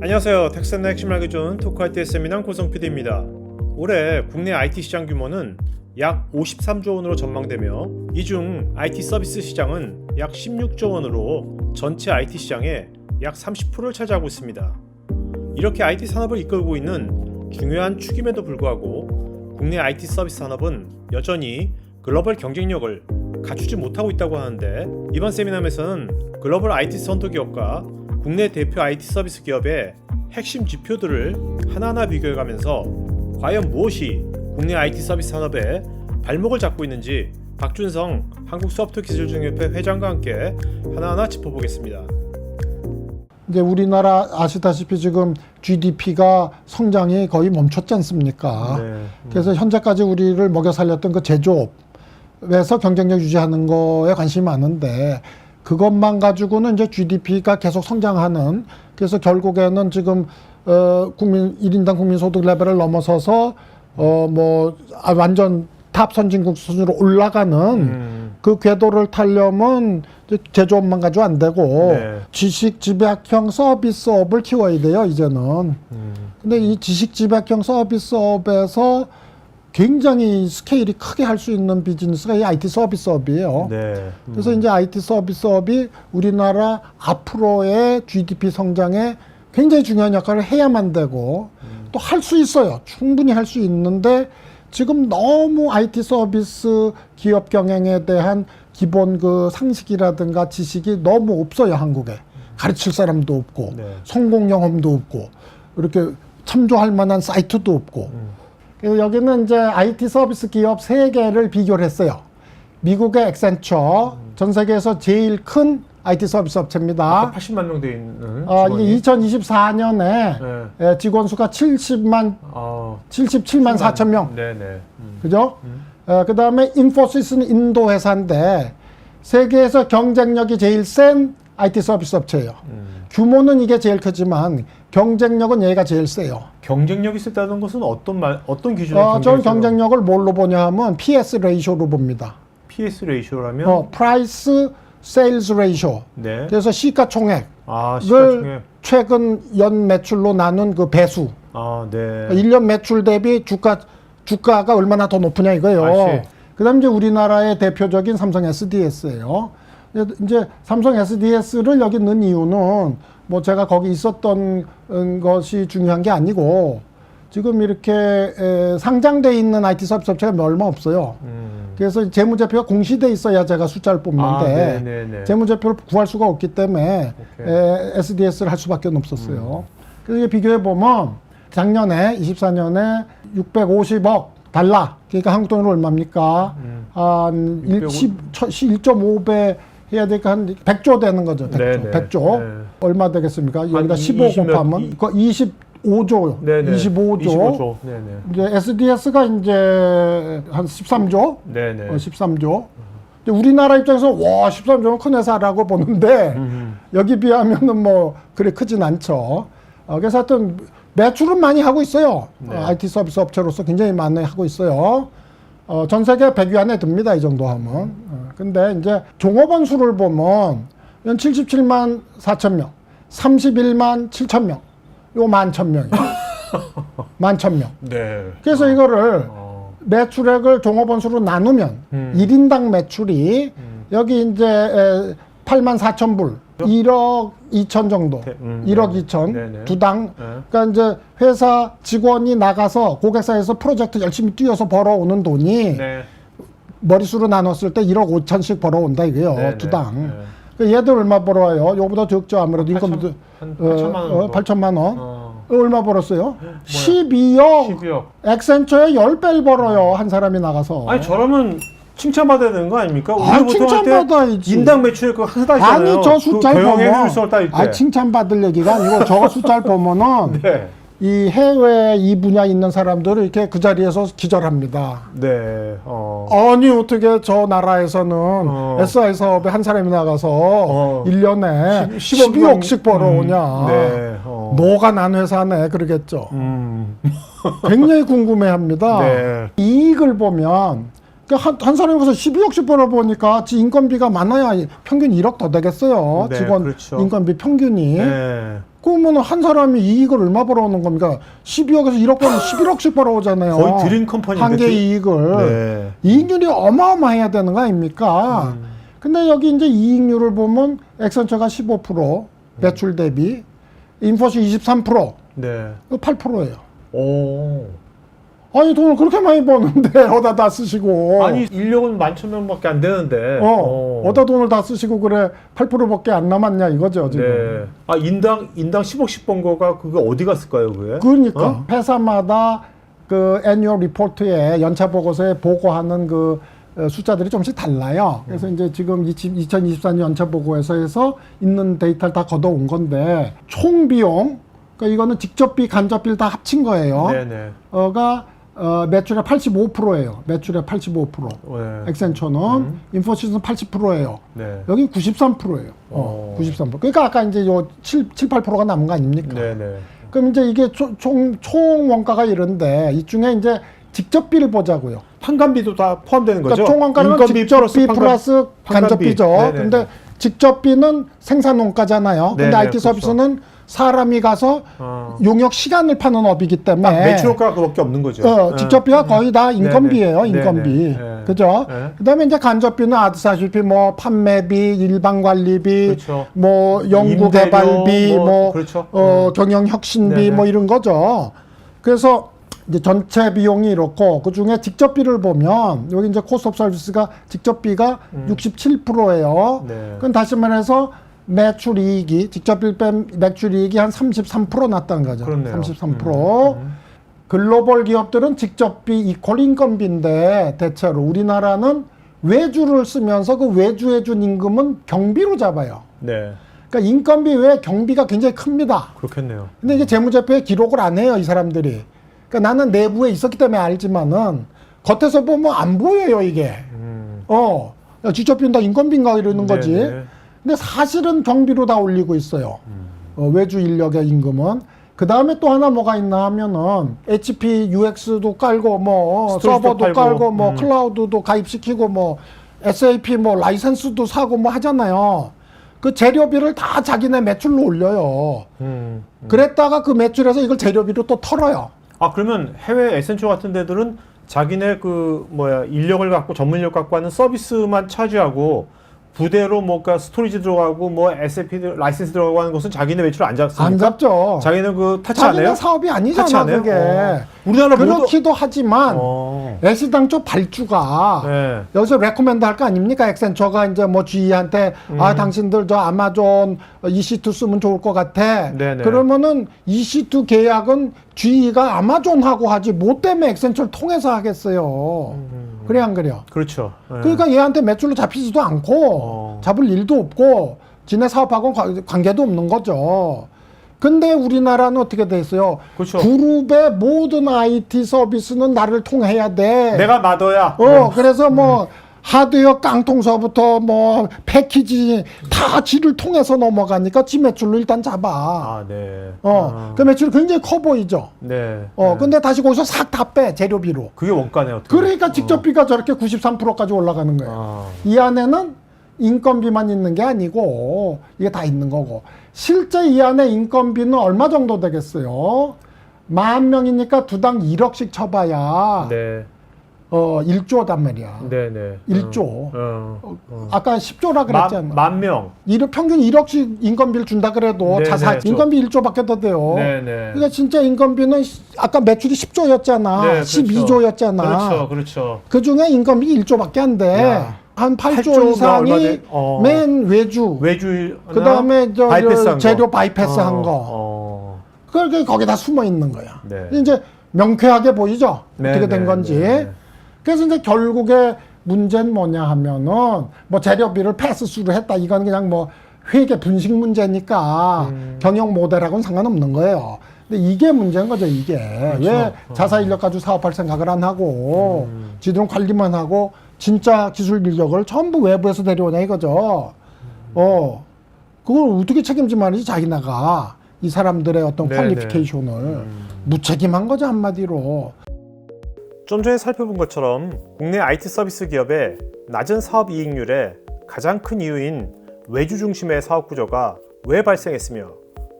안녕하세요. 텍스의 핵심 알기 좋은 토크할 때 세미나 고성 PD입니다. 올해 국내 IT 시장 규모는 약 53조 원으로 전망되며 이 중 IT 서비스 시장은 약 16조 원으로 전체 IT 시장의 약 30%를 차지하고 있습니다. 이렇게 IT 산업을 이끌고 있는 중요한 축임에도 불구하고 국내 IT 서비스 산업은 여전히 글로벌 경쟁력을 갖추지 못하고 있다고 하는데 이번 세미나에서는 글로벌 IT 선도 기업과 국내 대표 IT 서비스 기업의 핵심 지표들을 하나하나 비교해가면서 과연 무엇이 국내 IT 서비스 산업에 발목을 잡고 있는지 박준성 한국 소프트 기술중협회 회장과 함께 하나하나 짚어보겠습니다. 이제 우리나라 아시다시피 지금 GDP가 성장이 거의 멈췄지 않습니까? 네. 그래서 현재까지 우리를 먹여 살렸던 그 제조업에서 경쟁력 유지하는 거에 관심이 많은데 그것만 가지고는 이제 GDP가 계속 성장하는 그래서 결국에는 지금 어 국민 일인당 국민 소득 레벨을 넘어서서 어뭐 아, 완전 탑 선진국 수준으로 올라가는 음. 그 궤도를 타려면 제조업만 가지고 안 되고 네. 지식 집약형 서비스업을 키워야 돼요 이제는. 음. 근데 이 지식 집약형 서비스업에서 굉장히 스케일이 크게 할 수 있는 비즈니스가 이 IT 서비스업이에요. 네. 그래서 이제 IT 서비스업이 우리나라 앞으로의 GDP 성장에 굉장히 중요한 역할을 해야만 되고 또할 수 있어요. 충분히 할 수 있는데 지금 너무 IT 서비스 기업 경영에 대한 기본 그 상식이라든가 지식이 너무 없어요, 한국에. 가르칠 사람도 없고, 네. 성공 경험도 없고, 이렇게 참조할 만한 사이트도 없고. 그래서 여기는 이제 IT 서비스 기업 세 개를 비교를 했어요. 미국의 엑센처, 전 세계에서 제일 큰 IT 서비스 업체입니다. 80만 명 돼 있는 어, 직원이. 이게 2024년에 네. 직원 수가 70만, 어, 77만 4천 명. 네네. 음. 그죠? 그 다음에 인포시스는 인도 회사인데 세계에서 경쟁력이 제일 센 IT 서비스 업체예요. 음. 규모는 이게 제일 크지만 경쟁력은 얘가 제일 세요. 경쟁력이 있다는 것은 어떤 말 어떤 기준으로 어, 저는 경쟁력을 뭘로 보냐 하면 PS 레이쇼로 봅니다. PS 레이쇼라면 어, 프라이스 세일즈 레이쇼. 네. 그래서 시가총액. 아, 을 시가총액. 최근 연 매출로 나눈 그 배수. 아, 네. 일 1년 매출 대비 주가 주가가 얼마나 더 높으냐 이거예요. 아시. 그다음 이제 우리나라의 대표적인 삼성 SDS예요. 이제 삼성 SDS를 여기 넣은 이유는 뭐 제가 거기 있었던 음, 것이 중요한 게 아니고 지금 이렇게 에, 상장돼 있는 IT 서비스 업체가 얼마 없어요. 음. 그래서 재무제표가 공시돼 있어야 제가 숫자를 아, 뽑는데 네네네. 재무제표를 구할 수가 없기 때문에 오케이. 에, SDS를 할 수밖에 없었어요. 그래서 이게 비교해 보면 작년에 24년에 650억 달러 그러니까 한국 돈으로 얼마입니까? 음. 한650 1.5배 해야 되니까 한 100조 되는 거죠. 100조. 네네. 100조. 네. 얼마 되겠습니까? 여기다 이- 15 20 몇- 곱하면 이- 그 25조. 네네. 25조. 25조. 네네. 이제 SDS가 이제 한 13조. 네네. 어, 13조. 근데 우리나라 입장에서 와 13조는 큰 회사라고 보는데 음. 여기 비하면은 뭐 그리 크진 않죠. 어, 그래서 하여튼 매출은 많이 하고 있어요. 네. 어, IT 서비스 업체로서 굉장히 많이 하고 있어요. 어, 전 세계 100위 안에 듭니다. 이 정도 하면. 어, 근데 이제 종업원 수를 보면 연 77만 4천 명, 31만 7천 명, 요만천 명이에요. 만천 명. 네. 그래서 이거를 어. 매출액을 종업원 수로 나누면 음. 일 1인당 매출이 음. 여기 이제 에, 8만 4천 불, 1억 2천 정도, 대- 음, 1억 네. 2천 네네. 두 당. 네. 그러니까 이제 회사 직원이 나가서 고객사에서 프로젝트 열심히 뛰어서 벌어오는 돈이 네. 머릿수로 나눴을 때 1억 5천씩 벌어온다 이거예요. 네, 두 네. 당. 네. 그 얘들 얼마 벌어와요? 요보다 적죠 아무래도 인건비도 한 8천만 원. 어, 8천만 원. 어. 얼마 벌었어요? 12억. 12억. 엑센처에 10배를 벌어요. 한 사람이 나가서. 아니 저러면 칭찬받아야 되는 거 아닙니까? 아, 칭찬받아야지. 인당 매출 그 항상 따지잖아요. 아니 저 숫자를 경영의 보면 따질 때. 아 칭찬받을 얘기가 아니고 저 숫자를 보면은 네. 이 해외 이 분야 있는 사람들은 이렇게 그 자리에서 기절합니다. 네. 어. 아니 어떻게 저 나라에서는 어. SI 사업에 한 사람이 나가서 어. 일 1년에 10억 12억씩 벌어오냐. 음, 네. 어. 노가 난 회사네 그러겠죠. 음. 굉장히 궁금해 합니다. 네. 이익을 보면 그 한, 한 사람이 가서 12억씩 벌어보니까 지 인건비가 많아야 평균 1억 더 되겠어요. 네, 직원 그렇죠. 인건비 평균이. 네. 그러면 한 사람이 이익을 얼마 벌어오는 겁니까? 12억에서 1억 벌면 11억씩 벌어오잖아요. 거의 드림 컴퍼니인데 한개 드- 이익을. 네. 이익률이 어마어마해야 되는 거 아닙니까? 음. 근데 여기 이제 이익률을 보면 엑센처가 15%, 매출 대비, 인포시 23%, 네. 이거 8%예요. 오. 아니 돈을 그렇게 많이 버는데 어디다 다 쓰시고 아니 인력은 만천 명밖에 안 되는데. 어, 어 디다 돈을 다 쓰시고 그래 8%밖에 안 남았냐 이거죠 지금 네. 아 인당 인당 10억씩 번 거가 그게 어디 갔을까요, 그게? 그러니까 어? 회사마다 그 애뉴얼 리포트에 연차 보고서에 보고하는 그 어, 숫자들이 조금씩 달라요. 그래서 음. 이제 지금 2024년 연차 보고에서에서 있는 데이터를 다 걷어온 건데 총 비용 그러니까 이거는 직접비 간접비를 다 합친 거예요. 네, 네. 어가 어, 매출의 85%예요. 매출의 85%. 네. 엑센처는 음. 인포시스는 80%예요. 네. 여기 93%예요. 어, 어. 93%. 그러니까 아까 이제 요 7, 7 8%가 남은 거 아닙니까? 네, 네. 그럼 이제 이게 총, 총, 총 원가가 이런데 이 중에 이제 직접비를 보자고요. 판관비도 다 포함되는 거죠? 그러니까 총 원가는 직접비 판관- 플러스 판관비. 간접비죠. 네네네. 근데 직접비는 생산 원가잖아요. 근데 네네, IT 그렇죠. 서비스는 사람이 가서 어. 용역 시간을 파는 업이기 때문에 딱 매출 효과가 그밖에 없는 거죠. 어, 네. 직접비가 거의 다 인건비예요, 네네. 인건비. 네네. 네. 그죠? 네. 그다음에 이제 간접비는 아시다시피 뭐 판매비, 일반 관리비, 그렇죠. 뭐 연구 임대료, 개발비, 뭐, 뭐, 그렇죠. 어, 음. 경영 혁신비 네네. 뭐 이런 거죠. 그래서 이제 전체 비용이 이렇고 그 중에 직접비를 보면 여기 이제 코스트 오브 서비스가 직접비가 67%예요. 음. 네. 그건 다시 말해서 매출 이익이 직접비 뺀 매출 이익이 한 33% 났다는 거죠. 그렇네요. 33%. 음, 음. 글로벌 기업들은 직접비 이퀄 인건비인데 대체로 우리나라는 외주를 쓰면서 그 외주에 준 임금은 경비로 잡아요. 네. 그러니까 인건비 외에 경비가 굉장히 큽니다. 그렇겠네요. 근데 이게 재무제표에 기록을 안 해요, 이 사람들이. 그러니까 나는 내부에 있었기 때문에 알지만은 겉에서 보면 안 보여요, 이게. 음. 어, 야, 직접비는 다 인건비인가 이러는 거지. 네네. 근데 사실은 경비로 다 올리고 있어요. 음. 어, 외주 인력의 임금은. 그 다음에 또 하나 뭐가 있나 하면은 HP UX도 깔고 뭐 서버도 팔고. 깔고 뭐 음. 클라우드도 가입시키고 뭐 SAP 뭐 라이센스도 사고 뭐 하잖아요. 그 재료비를 다 자기네 매출로 올려요. 음. 그랬다가 그 매출에서 이걸 재료비로 또 털어요. 아 그러면 해외 에센처 같은 데들은 자기네 그 뭐야 인력을 갖고 전문 인력 갖고 하는 서비스만 차지하고 부대로 뭐가 스토리지 들어가고 뭐 SAP 들- 라이센스 들어가고 하는 것은 자기네 매출 안 잡습니까? 안 잡죠. 자기는 그 타치 안 자기네 해요? 사업이 타치 아니잖아 안 해요? 그게. 어. 우리나라 모두 그렇기도 하지만 어. 애시당 초 발주가 네. 여기서 레코멘드 할 거 아닙니까? 엑센처가 이제 뭐 GE한테 음. 아 당신들 저 아마존 EC2 쓰면 좋을 것 같아. 네네. 그러면은 EC2 계약은 GE가 아마존하고 하지 뭐 때문에 엑센처를 통해서 하겠어요. 음. 그래 안 그래요? 그렇죠. 네. 그러니까 얘한테 매출로 잡히지도 않고 어. 잡을 일도 없고 지네 사업하고는 관- 관계도 없는 거죠. 근데 우리나라는 어떻게 돼 있어요? 그렇죠. 그룹의 모든 IT 서비스는 나를 통해야 돼. 내가 마더야. 어, 그래서 뭐 음. 하드웨어 깡통서부터 뭐 패키지 다 지를 통해서 넘어가니까 지 매출로 일단 잡아. 아 네. 어, 아. 그 매출이 굉장히 커 보이죠. 네. 어, 네. 근데 다시 거기서 싹 다 빼, 재료비로. 그게 원가네요. 어떻게 그러니까. 직접비가 저렇게 93%까지 올라가는 거예요. 아. 이 안에는 인건비만 있는 게 아니고 이게 다 있는 거고 실제 이 안에 인건비는 얼마 정도 되겠어요? 만 명이니까 두 당 1억씩 쳐봐야 네. 어 1조단 말이야. 네, 네. 일조. 어. 어, 아까 10조라 그랬잖아. 만, 만 명. 일 평균 1억씩 인건비를 준다 그래도 네, 자사 네, 저- 인건비 1조밖에 더 돼요. 네, 네. 그러니까 진짜 인건비는 시- 아까 매출이 10조였잖아. 네, 그렇죠. 12조였잖아. 그렇죠. 그렇죠. 그 중에 인건비 1조밖에 안 돼. 야. 한 8조, 8조 가 얼마 이상이 돼? 어. 맨 외주. 외주 그 다음에 저, 저 재료 바이패스 어, 한 거. 어. 그렇게 거기다 숨어 있는 거야. 네. 이제 명쾌하게 보이죠? 네, 어떻게 된 네, 건지. 네, 네. 그래서 이제 결국에 문제는 뭐냐 하면은 뭐 재료비를 패스수로 했다. 이건 그냥 뭐 회계 분식 문제니까 음. 경영 모델하고는 상관없는 거예요. 근데 이게 문제인 거죠, 이게. 그렇죠. 왜 자사 인력 가지고 사업할 생각을 안 하고 음. 지들은 관리만 하고 진짜 기술 인력을 전부 외부에서 데려오냐 이거죠. 음. 어. 그걸 어떻게 책임지 말이지 자기나가 이 사람들의 어떤 네네. 퀄리피케이션을 음. 무책임한 거죠 한마디로. 좀 전에 살펴본 것처럼 국내 IT 서비스 기업의 낮은 사업 이익률의 가장 큰 이유인 외주 중심의 사업 구조가 왜 발생했으며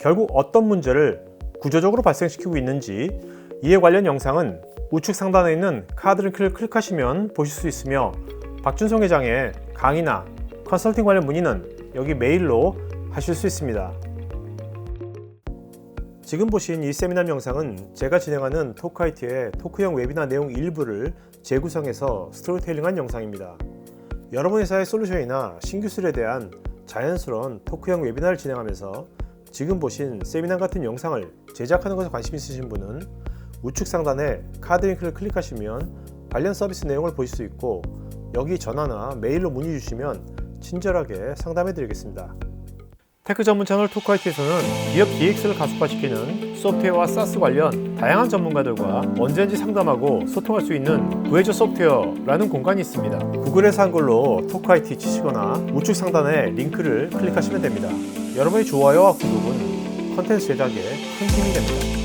결국 어떤 문제를 구조적으로 발생시키고 있는지 이에 관련 영상은 우측 상단에 있는 카드 링크를 클릭하시면 보실 수 있으며 박준성 회장의 강의나 컨설팅 관련 문의는 여기 메일로 하실 수 있습니다. 지금 보신 이 세미나 영상은 제가 진행하는 토크아이티의 토크형 웨비나 내용 일부를 재구성해서 스토리텔링한 영상입니다. 여러분 회사의 솔루션이나 신기술에 대한 자연스러운 토크형 웨비나를 진행하면서 지금 보신 세미나 같은 영상을 제작하는 것에 관심 있으신 분은 우측 상단에 카드 링크를 클릭하시면 관련 서비스 내용을 보실 수 있고 여기 전화나 메일로 문의 주시면 친절하게 상담해 드리겠습니다. 테크 전문 채널 토크아이티에서는 기업 DX를 가속화시키는 소프트웨어와 사스 관련 다양한 전문가들과 언제든지 상담하고 소통할 수 있는 구해줘 소프트웨어라는 공간이 있습니다. 구글에서 한글로 토크아이티 치시거나 우측 상단에 링크를 클릭하시면 됩니다. 여러분의 좋아요와 구독은 컨텐츠 제작에 큰 힘이 됩니다.